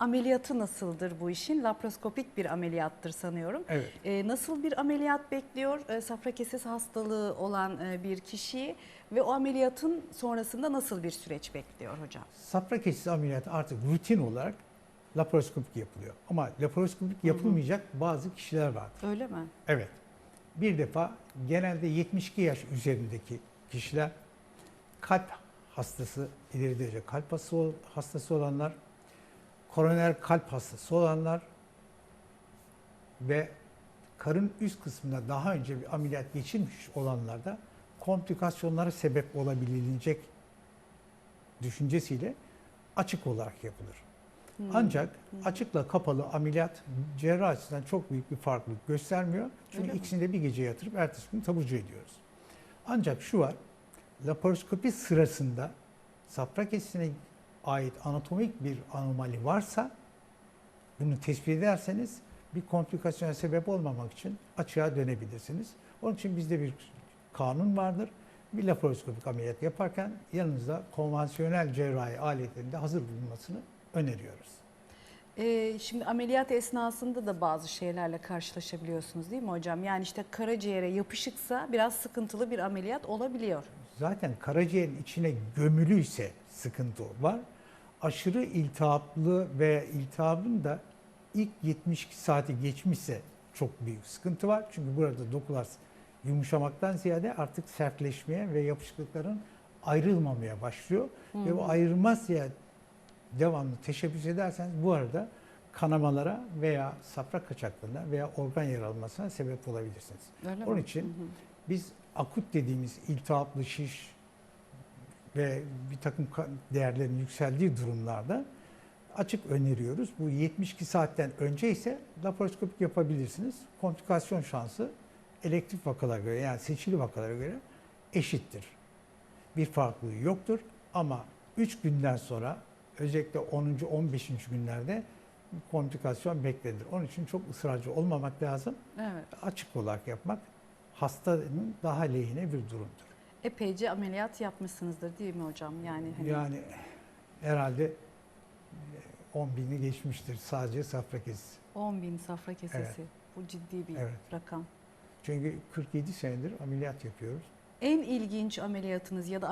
Ameliyatı nasıldır bu işin? Laparoskopik bir ameliyattır sanıyorum. Evet. Ee, nasıl bir ameliyat bekliyor e, safra kesesi hastalığı olan e, bir kişiyi ve o ameliyatın sonrasında nasıl bir süreç bekliyor hocam? Safra kesesi ameliyatı artık rutin olarak laparoskopik yapılıyor. Ama laparoskopik yapılmayacak bazı kişiler vardır. Öyle mi? Evet. Bir defa genelde 72 yaş üzerindeki kişiler kalp hastası, ileri derece kalp hastası olanlar, koroner kalp hastası olanlar ve karın üst kısmında daha önce bir ameliyat geçirmiş olanlarda komplikasyonlara sebep olabilecek düşüncesiyle açık olarak yapılır. Hmm. Ancak açıkla kapalı ameliyat cerrah açısından çok büyük bir farklılık göstermiyor. Çünkü Öyle mi? ikisini de bir gece yatırıp ertesi gün taburcu ediyoruz. Ancak şu var, laparoskopi sırasında safra kesesine ait anatomik bir anomali varsa bunu tespit ederseniz bir komplikasyona sebep olmamak için açığa dönebilirsiniz. Onun için bizde bir kanun vardır. Bir laparoskopik ameliyat yaparken yanınızda konvansiyonel cerrahi aletlerinde hazır bulunmasını öneriyoruz. Ee, şimdi ameliyat esnasında da bazı şeylerle karşılaşabiliyorsunuz değil mi hocam? Yani işte karaciğere yapışıksa biraz sıkıntılı bir ameliyat olabiliyor. Zaten karaciğerin içine gömülüyse sıkıntı var. Aşırı iltihaplı ve iltihabın da ilk 72 saati geçmişse çok büyük sıkıntı var. Çünkü burada dokular yumuşamaktan ziyade artık sertleşmeye ve yapışıklıkların ayrılmamaya başlıyor. Ve bu ayrılmazsa devamlı teşebbüs ederseniz bu arada kanamalara veya safra kaçaklığına veya organ yaralmasına sebep olabilirsiniz. Öyle Onun mi? için Hı hı. biz akut dediğimiz iltihaplı şiş ve bir takım değerlerin yükseldiği durumlarda açık öneriyoruz. Bu 72 saatten önce ise laparoskopik yapabilirsiniz. Komplikasyon şansı elektif vakalara göre yani seçili vakalara göre eşittir. Bir farklılığı yoktur ama 3 günden sonra özellikle 10. 15. günlerde komplikasyon beklenir. Onun için çok ısrarcı olmamak lazım Evet. açık olarak yapmak hastanın daha lehine bir durumdur. Epeyce ameliyat yapmışsınızdır değil mi hocam? Yani hani Yani herhalde 10 bini geçmiştir sadece safra kesesi. 10 bin safra kesesi. Bu ciddi bir Evet. rakam. Çünkü 47 senedir ameliyat yapıyoruz. En ilginç ameliyatınız ya da